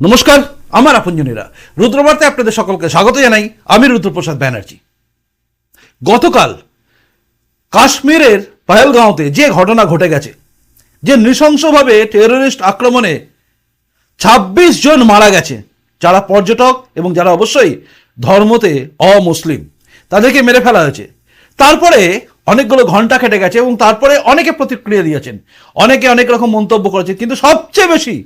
নমস্কার, আমার আপনজনীরা। রুদ্রবার্তে আপনাদের সকলকে স্বাগত জানাই। আমি রুদ্রপ্রসাদ ব্যানার্জি। গতকাল কাশ্মীরের পহেলগাঁওতে যে ঘটনা ঘটে গেছে, যে নৃশংসভাবে টেররিস্ট আক্রমণে ২৬ জন মারা গেছে, যারা পর্যটক এবং যারা অবশ্যই ধর্মতে অমুসলিম, তাদেরকে মেরে ফেলা হয়েছে। তারপরে অনেকগুলো ঘণ্টা কেটে গেছে এবং তারপরে অনেকে প্রতিক্রিয়া দিয়েছেন। অনেকে অনেক রকম মন্তব্য করেছে কিন্তু সবচেয়ে বেশি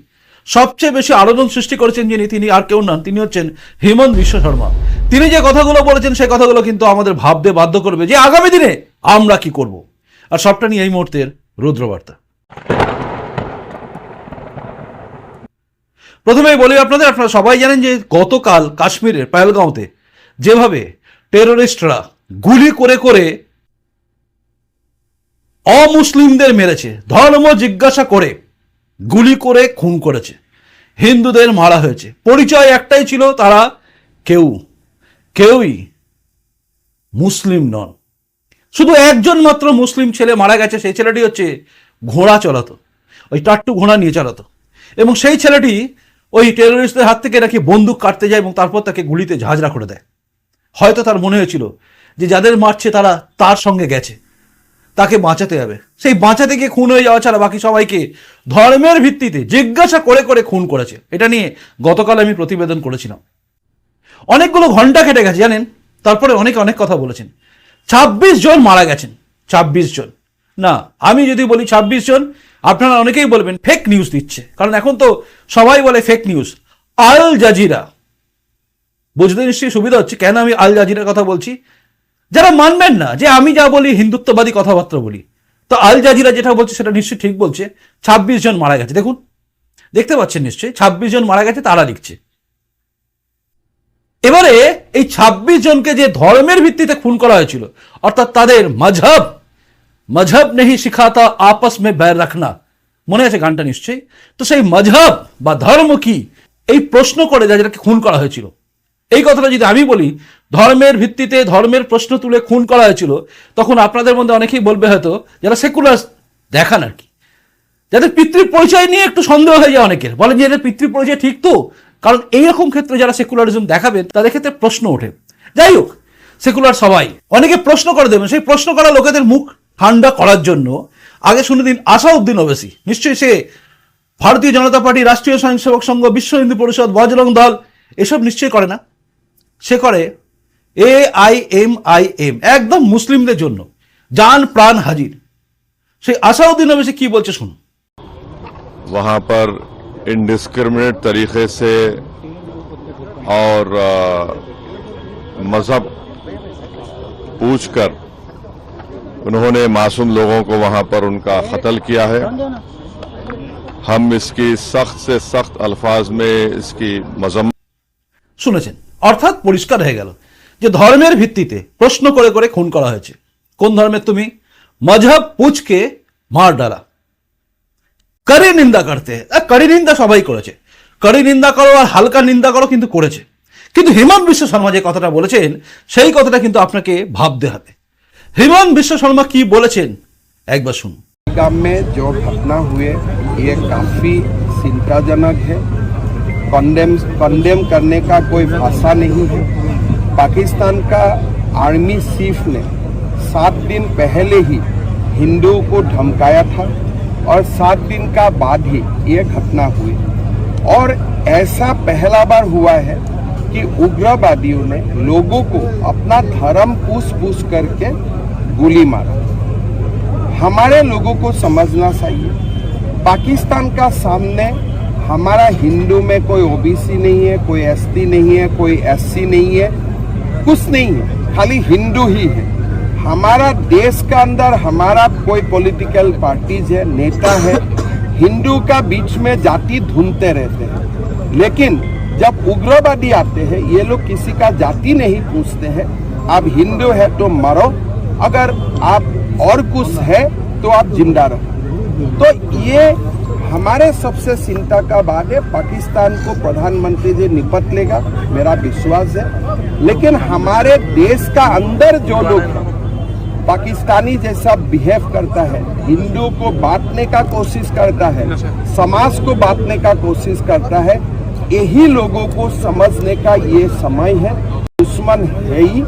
সবচেয়ে বেশি আলোড়ন সৃষ্টি করেছেন যিনি, তিনি আর কেউ নন, তিনি হচ্ছেন হেমন্ত বিশ্ব শর্মা। তিনি যে কথাগুলো বলেছেন, সেই কথাগুলো কিন্তু আমাদের ভাবতে বাধ্য করবে যে আগামী দিনে আমরা কি করব। আর সবটা নিয়ে এই মুহূর্তের রুদ্রবার্তা। প্রথমেই বলি আপনাদের, আপনারা সবাই জানেন যে গতকাল কাশ্মীরের পায়েলগাঁওতে যেভাবে টেররিস্টরা গুলি করে করে অমুসলিমদের মেরেছে, ধর্ম জিজ্ঞাসা করে গুলি করে খুন করেছে। হিন্দুদের মারা হয়েছে। পরিচয় একটাই ছিল তারা কেউ, কেউই মুসলিম নন। শুধু একজন মাত্র মুসলিম ছেলে মারা গেছে, সেই ছেলেটি হচ্ছে ঘোড়া চালাতো, ওই টাট্টু ঘোড়া নিয়ে চালাতো। এবং সেই ছেলেটি ওই টেররিস্টদের হাত থেকে নাকি বন্দুক কাটতে যায় এবং তারপর তাকে গুলিতে ঝাঁঝরা করে দেয়। হয়তো তার মনে হয়েছিল যে যাদের মারছে তারা তার সঙ্গে গেছে। তাকে বাঁচাতে হবে। সেই বাঁচাতে গিয়ে খুন হয়ে যাওয়া ছাড়া বাকি সবাইকে ধর্মের ভিত্তিতে জিজ্ঞাসা করে করে খুন করেছে। এটা নিয়ে গতকাল আমি প্রতিবেদন করেছিলাম। অনেকগুলো ঘণ্টা কেটে গেছে, জানেন? তারপরে অনেকে অনেক কথা বলেছেন। ছাব্বিশ জন মারা গেছেন, ছাব্বিশ জন। না, আমি যদি বলি ছাব্বিশ জন, আপনারা অনেকেই বলবেন ফেক নিউজ দিচ্ছে। কারণ এখন তো সবাই বলে ফেক নিউজ আল জাজিরা। বুঝতে নিশ্চয়ই সুবিধা হচ্ছে। কেন আমি আল জাজিরার কথা বলছি? যারা মানবেন না, যে আমি যা বলি, হিন্দুত্ববাদী কথাবার্তা বলি, তো আল জাজিরা যেটা বলছে সেটা নিশ্চয়ই ঠিক বলছে, ছাব্বিশ জন মারা গেছে। দেখুন, দেখতে পাচ্ছেন নিশ্চয়ই, ছাব্বিশ জন মারা গেছে, তারা লিখছে। এবারে এই ছাব্বিশ জনকে যে ধর্মের ভিত্তিতে খুন করা হয়েছিল, অর্থাৎ তাদের মজহব মজহব নেহি শিখাতা আপস মে बैर রাখনা, মনে আছে গানটা নিশ্চয়ই? তো সেই মজহব বা ধর্ম কি? এই প্রশ্ন করে যা যেটাকে খুন করা হয়েছিল। এই কথাটা যদি আমি বলি, ধর্মের ভিত্তিতে ধর্মের প্রশ্ন তুলে খুন করা হয়েছিল, তখন আপনাদের মধ্যে অনেকেই বলবে হয়তো যারা সেকুলার দেখান আর কি। যাদের পিতৃ পরিচয় নিয়ে একটু সন্দেহ হয়ে যায় অনেকের। বলেন যে এদের পিতৃ পরিচয় ঠিক তো? কারণ এইরকম ক্ষেত্রে যারা সেকুলারিজম দেখাবেন, তাদের ক্ষেত্রে প্রশ্ন ওঠে। যাই হোক সেকুলার সবাই। অনেকে প্রশ্ন করে দেবেন, সেই প্রশ্ন করা লোকেদের মুখ ঠান্ডা করার জন্য। আগে শুনে দিন আসাউদ্দিন ওবেসি। নিশ্চয়ই সে ভারতীয় জনতা পার্টি, রাষ্ট্রীয় স্বয়ংসেবক সংঘ, বিশ্ব হিন্দু পরিষদ, বজরং দল, এসব নিশ্চয়ই করে না। সে করে A I M I M একদম মুসলিমদের জন্য জান প্রাণ হাজির সেই আসাউদ্দিন ওবেসি কি বলছে শুনুন वहाँ पर इंडिस्क्रिमिनेट तरीके से और अ, मजहब पूछकर उन्होंने मासूम लोगों को वहाँ पर उनका कत्ल किया है हम इसकी सख्त से सख्त अल्फाज में इसकी मजम्मत শুনেছেন অর্থাৎ পরিষ্কার হয়ে গেল যে ধর্মের ভিত্তিতে প্রশ্ন করে করে খুন করা হয়েছে কোন ধর্মের তুমি মজহব পুচকে মার ডালা করি নিন্দা করতে আহ, করি নিন্দা সবাই করেছে করি নিন্দা করো আর হালকা নিন্দা করো কিন্তু করেছে কিন্তু হেমন্ত বিশ্ব শর্মা যে কথাটা বলেছেন সেই কথাটা কিন্তু আপনাকে ভাবতে হবে হেমন্ত বিশ্ব শর্মা কি বলেছেন একবার শুনুন गांव में जो घटना हुए ये काफ़ी चिंताजनक है कंडेम कंडेम करने का कोई भाषा नहीं है। पाकिस्तान का आर्मी चीफ ने सात दिन पहले ही हिंदुओं को धमकाया था और सात दिन का बाद ही ये घटना हुई। और ऐसा पहला बार हुआ है कि उग्रवादियों ने लोगों को अपना धर्म पूछ पूछ करके गोली मारा। हमारे लोगों को समझना चाहिए। पाकिस्तान का सामने हमारा हिंदू में कोई ओबीसी नहीं है, कोई एसटी नहीं है, कोई एससी नहीं है, कुछ नहीं है, खाली हिंदू ही है। हमारा देश का अंदर हमारा कोई पॉलिटिकल पार्टीज़ है, नेता है, हिंदू का बीच में जाति ढूंढते रहते हैं। लेकिन जब उग्रवादी आते हैं, ये लोग किसी का जाति नहीं पूछते हैं। आप हिंदू है तो मरो, अगर आप और कुछ है तो आप ज़िंदा रहो। तो ये हमारे सबसे चिंता का बात है, पाकिस्तान को प्रधानमंत्री जी निपट लेगा, मेरा विश्वास है। लेकिन हमारे देश का अंदर जो लोग पाकिस्तानी जैसा बिहेव करता है, हिंदू को बांटने का कोशिश करता है, समाज को बांटने का कोशिश करता है, यही लोगों को समझने का ये समय है। दुश्मन है ही,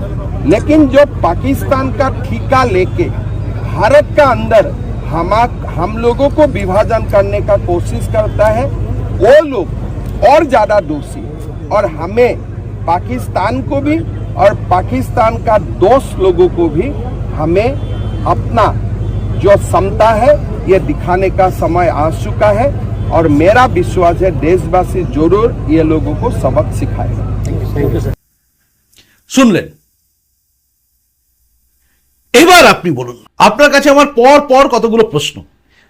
लेकिन जो पाकिस्तान का ठीका लेके भारत का अंदर हम हम लोगों को विभाजन करने का कोशिश करता है, वो लोग और ज़्यादा दोषी और हमें पाकिस्तान को भी और पाकिस्तान का दोस्त लोगों को भी हमें अपना जो क्षमता है, ये दिखाने का समय आ चुका है। और मेरा विश्वास है, देशवासी ज़रूर ये लोगों को सबक सिखाएगा। सुन ले। এবার আপনি বলুন, আপনার কাছে আমার পর পর কতগুলো প্রশ্ন?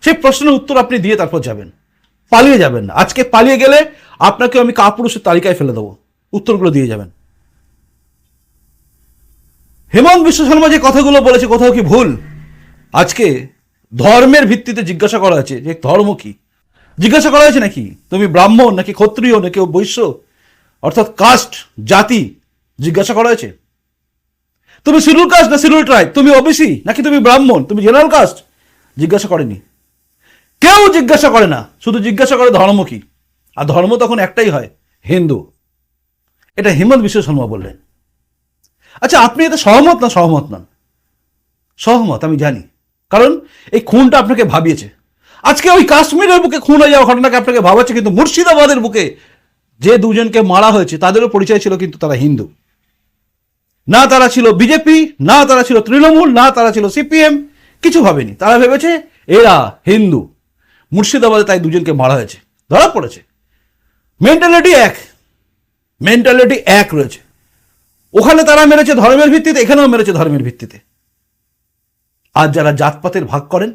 সেই প্রশ্নের উত্তর আপনি দিয়ে তারপর যাবেন। পালিয়ে যাবেন না। আজকে পালিয়ে গেলে আপনাকে আমি কাপুরুষের তালিকায় ফেলে দেবো। উত্তরগুলো দিয়ে যাবেন। হেমন্ত বিশ্ব শর্মা যে কথাগুলো বলেছে, কোথাও কি ভুল? আজকে ধর্মের ভিত্তিতে জিজ্ঞাসা করা হয়েছে যে ধর্ম কি? জিজ্ঞাসা করা হয়েছে নাকি? তুমি ব্রাহ্মণ নাকি ক্ষত্রিয় নাকি বৈশ্য? অর্থাৎ কাস্ট জাতি জিজ্ঞাসা করা হয়েছে? তুমি শিডিউল কাস্ট না শিডিউল ট্রাইব তুমি ওবিসি নাকি তুমি ব্রাহ্মণ? তুমি জেনারেল কাস্ট জিজ্ঞাসা করেনি। কেউ জিজ্ঞাসা করে না, শুধু জিজ্ঞাসা করে ধর্ম কি আর ধর্ম তখন একটাই হয়, হিন্দু। এটা হিমন্ত বিশ্ব শর্মা বললেন। আচ্ছা আপনি এতে সহমত না সহমত নন? সহমত, আমি জানি। কারণ এই খুনটা আপনাকে ভাবিয়েছে। আজকে ওই কাশ্মীরের বুকে খুন হয়ে যাওয়া ঘটনাকে আপনাকে ভাবাচ্ছে, কিন্তু মুর্শিদাবাদের বুকে যে দুজনকে মারা হয়েছে, তাদেরও পরিচয় ছিল কিন্তু তারা হিন্দু। না তারা ছিল বিজেপি, না তারা ছিল তৃণমূল, না তারা ছিল সিপিএম, কিছু ভাবেনি। তারা ভেবেছে, এরা হিন্দু। মুর্শিদাবাদে তাই দুজনকে মারা হয়েছে। ধরা পড়েছে। মেন্টালিটি এক। মেন্টালিটি এক রয়েছে। ওখানে তারা মেরেছে ধর্মের ভিত্তিতে, এখানেও মেরেছে ধর্মের ভিত্তিতে। আর যারা জাতপাতের ভাগ করেন,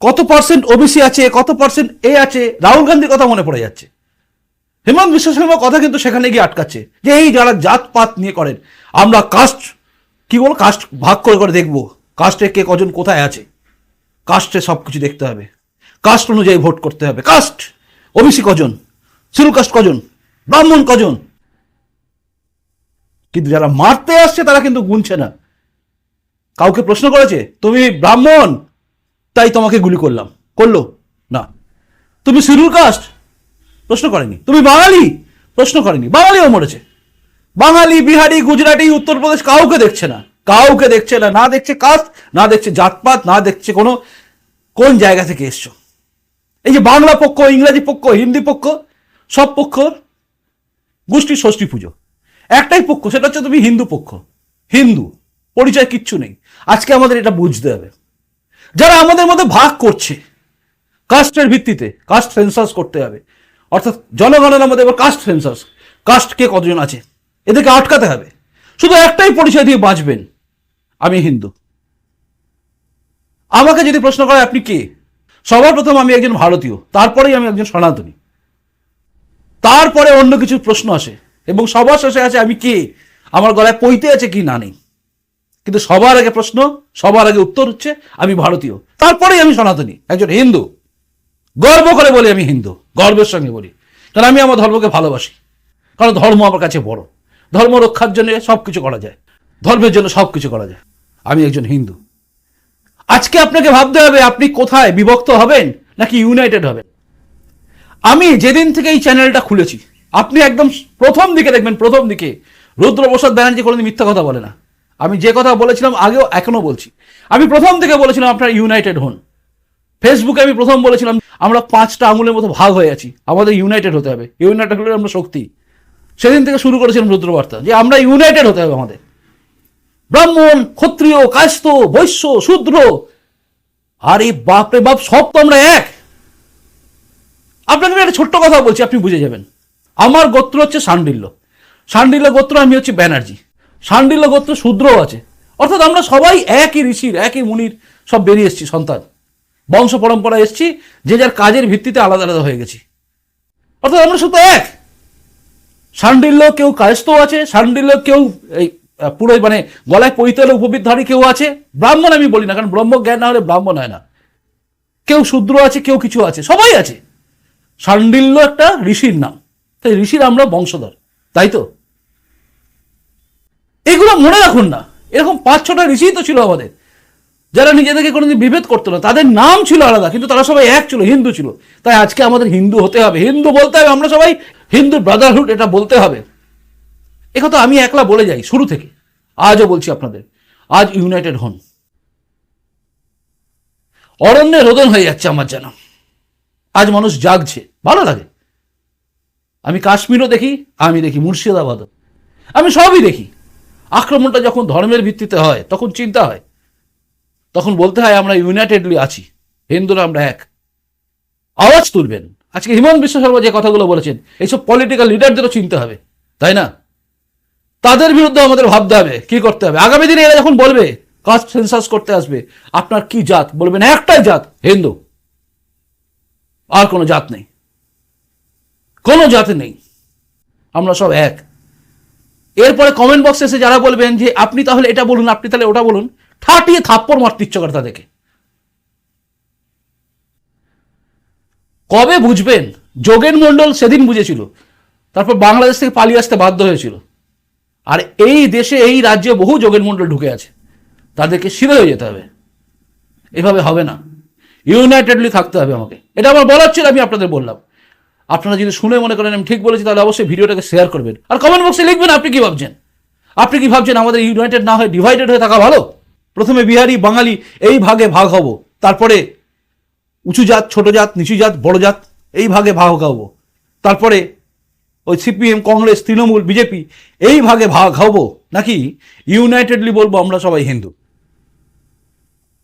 কত পার্সেন্ট ওবিসি আছে, কত পার্সেন্ট এ আছে, রাহুল গান্ধীর কথা মনে পড়ে যাচ্ছে। হেমন্ত বিশ্ব শর্মার কথা কিন্তু সেখানে গিয়ে আটকাচ্ছে যে, এই যারা জাতপাত নিয়ে করেন আমরা কাস্ট কি বল কাস্ট ভাগ করে করে দেখব। কাস্টে কে কজন কোথায় আছে। কাস্টে সব কিছু দেখতে হবে। কাস্ট অনুযায়ী ভোট করতে হবে। কাস্ট ওবিসি কজন? শিরু কাস্ট কজন? ব্রাহ্মণ কজন? কিন্তু যারা মারতে আসছে, তারা কিন্তু গুনছে না। কাউকে প্রশ্ন করেছে, তুমি ব্রাহ্মণ? তাই তোমাকে গুলি করলাম। করল? না। তুমি শিডিউল কাস্ট প্রশ্ন করেনি। তুমি বাঙালি? প্রশ্ন করেনি। বাঙালিও মরেছে। বাঙালি, বিহারি, গুজরাটি, উত্তরপ্রদেশ কাউকে দেখছে না। কাউকে দেখছে না না দেখছে কাস্ট, না দেখছে জাতপাত, না দেখছে কোনো কোন জায়গা থেকে এসছো। এই যে বাংলা পক্ষ, ইংরাজি পক্ষ, হিন্দি পক্ষ, সব পক্ষ গোষ্ঠী ষষ্ঠী পুজো। একটাই পক্ষ, সেটা হচ্ছে তুমি হিন্দু পক্ষ। হিন্দু, পরিচয় কিচ্ছু নেই। আজকে আমাদের এটা বুঝতে হবে। যারা আমাদের মধ্যে ভাগ করছে, কাস্টের ভিত্তিতে, কাস্ট সেন্সাস করতে হবে। অর্থাৎ জনগণের মধ্যে এবার কাস্ট সেন্সাস কাস্ট কে কতজন আছে? এদেরকে আটকাতে হবে। শুধু একটাই পরিচয় দিয়ে বাঁচবেন, আমি হিন্দু। আমাকে যদি প্রশ্ন করে আপনি কে? সবার প্রথম আমি একজন ভারতীয়, তারপরেই আমি একজন সনাতনী। তারপরে অন্য কিছু প্রশ্ন আসে এবং সবার শেষে আছে আমি কে? আমার গলায় পইতে আছে কি না নেই। কিন্তু সবার আগে প্রশ্ন, সবার আগে উত্তর হচ্ছে, আমি ভারতীয়। তারপরেই আমি সনাতনী, একজন হিন্দু। গর্ব করে বলি আমি হিন্দু, গর্বের সঙ্গে বলি। কারণ আমি আমার ধর্মকে ভালোবাসি। কারণ ধর্ম আমার কাছে বড়। ধর্ম রক্ষার জন্য সব কিছু করা যায়। ধর্মের জন্য সব কিছু করা যায়। আমি একজন হিন্দু। আজকে আপনাকে ভাবতে হবে, আপনি কোথায়? বিভক্ত হবেন নাকি ইউনাইটেড হবেন? আমি যেদিন থেকে এই চ্যানেলটা খুলেছি, আপনি একদম প্রথম দিকে দেখবেন, প্রথম দিকে রুদ্রপ্রসাদ ব্যানার্জি কোনোদিন মিথ্যা কথা বলে না। আমি যে কথা বলেছিলাম আগেও এখনও বলছি। আমি প্রথম থেকে বলেছিলাম আপনারা ইউনাইটেড হন। ফেসবুকে আমি প্রথম বলেছিলাম, আমরা পাঁচটা আঙুলের মতো ভাগ হয়ে আছি, আমাদের ইউনাইটেড হতে হবে। ইউনাইটেড হলে আমরা শক্তি। সেদিন থেকে শুরু করেছিলাম রুদ্রবার্তা, যে আমরা ইউনাইটেড হতে হবে আমাদের। ব্রাহ্মণ, ক্ষত্রিয় কাস্ত বৈশ্য, শূদ্র, আর বাপরে বাপ, সব তো আমরা এক। আপনাকে একটা ছোট্ট কথা বলছি, আপনি বুঝে যাবেন। আমার গোত্র হচ্ছে সান্ডিল্য। সান্ডিল্য গোত্র আমি হচ্ছে ব্যানার্জি। সান্ডিল্য গোত্র শূদ্রও আছে। অর্থাৎ আমরা সবাই একই ঋষির, একই মুনির, সব বেরিয়ে এসেছি, সন্তান। বংশ পরম্পরা এসেছি, যে যার কাজের ভিত্তিতে আলাদা আলাদা হয়ে গেছি। অর্থাৎ আমরা শুধু এক। সান্ডিল্য কেউ কায়স্থ আছে, সান্ডিল্য কেউ এই পুরো মানে গলায় পৈতলে উপবিধারী কেউ আছে? ব্রাহ্মণ আমি বলি না, কারণ ব্রহ্ম জ্ঞান না হলে ব্রাহ্মণ হয় না। কেউ শূদ্র আছে, কেউ কিছু আছে, সবাই আছে। সান্ডিল্য একটা ঋষির নাম। তাই ঋষির আমরা বংশধর, তাই তো? এগুলো মনে রাখুন না। এরকম পাঁচ ছটা ঋষি তো ছিল আমাদের। যারা নিজেদেরকে কোনোদিন বিভেদ করতো না, তাদের নাম ছিল আলাদা, কিন্তু তারা সবাই এক ছিল, হিন্দু ছিল। তাই আজকে আমাদের হিন্দু হতে হবে। হিন্দু বলতে হবে, আমরা সবাই হিন্দু ব্রাদারহুড এটা বলতে হবে। একথা আমি একলা বলে যাই, শুরু থেকে। আজও বলছি আপনাদের, আজ ইউনাইটেড হন। অরণ্যে রোদন হয়ে যাচ্ছে আমার যেন। আজ মানুষ জাগছে, ভালো লাগে। আমি কাশ্মীরও দেখি, আমি দেখি মুর্শিদাবাদও। আমি সবই দেখি। আক্রমণটা যখন ধর্মের ভিত্তিতে হয়, তখন চিন্তা হয়। তখন বলতে হয়, আমরা ইউনাইটেডলি আছি, হিন্দুরা আমরা এক। আওয়াজ তুলবেন। আজকে হিমন্ত বিশ্ব শর্মা যে কথাগুলো বলেছেন, এইসব পলিটিক্যাল লিডারদেরও চিনতে হবে, তাই না? তাদের বিরুদ্ধে আমাদের ভাবতে হবে, কি করতে হবে? আগামী দিনে এরা যখন বলবে, কাস্ট সেন্সাস করতে আসবে, আপনার কি জাত? বলবেন, একটাই জাত, হিন্দু। আর কোনো জাত নেই। কোনো জাতি নেই। আমরা সব এক। এরপরে কমেন্ট বক্সে এসে যারা বলবেন যে, আপনি তাহলে এটা বলুন, আপনি তাহলে ওটা বলুন, ঠাটিয়ে থাপ্পড় মারতে ইচ্ছে করে তাদেরকে। কবে বুঝবেন? যোগেন মণ্ডল সেদিন বুঝেছিল। তারপর বাংলাদেশ থেকে পালিয়ে আসতে বাধ্য হয়েছিল। আর এই দেশে, এই রাজ্যে বহু যোগেন মণ্ডল ঢুকে আছে। তাদেরকে শিরে হয়ে যেতে হবে। এভাবে হবে না। ইউনাইটেডলি থাকতে হবে আমাকে। এটা আমার বলার ছিল, আমি আপনাদের বললাম। আপনারা যদি শুনে মনে করেন আমি ঠিক বলেছি, তাহলে অবশ্যই ভিডিওটাকে শেয়ার করবেন। আর কমেন্ট বক্সে লিখবেন, আপনি কি ভাবছেন? আপনি কি ভাবছেন আমাদের ইউনাইটেড না হয়ে ডিভাইডেড হয়ে থাকা ভালো? প্রথমে বিহারি, বাঙালি, এই ভাগে ভাগ হব। তারপরে উঁচু জাত, ছোট জাত, নিচু জাত, বড় জাত, এই ভাগে ভাগ হব তারপরে ওই সিপিএম, কংগ্রেস, তৃণমূল, বিজেপি, এই ভাগে ভাগ হব নাকি ইউনাইটেডলি বলব আমরা সবাই হিন্দু?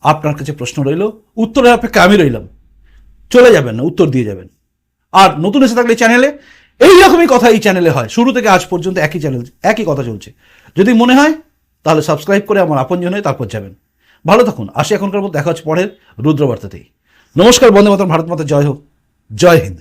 আপনার কাছে প্রশ্ন রইল, উত্তরের অপেক্ষা আমি রইলাম। চলে যাবেন না, উত্তর দিয়ে যাবেন। আর নতুন এসে থাকলে চ্যানেলে, এই রকমই কথা এই চ্যানেলে হয়। শুরু থেকে আজ পর্যন্ত একই চ্যানেল, একই কথা চলছে। যদি মনে হয়, তাহলে সাবস্ক্রাইব করে আমার আপনজন হয়ে তারপর যাবেন। ভালো থাকুন। আসি এখনকার মতো, দেখা হচ্ছে পরের রুদ্রবার্তাতেই। নমস্কার বন্ধু মাতরম ভারত মাতা জয় হোক। জয় হিন্দ।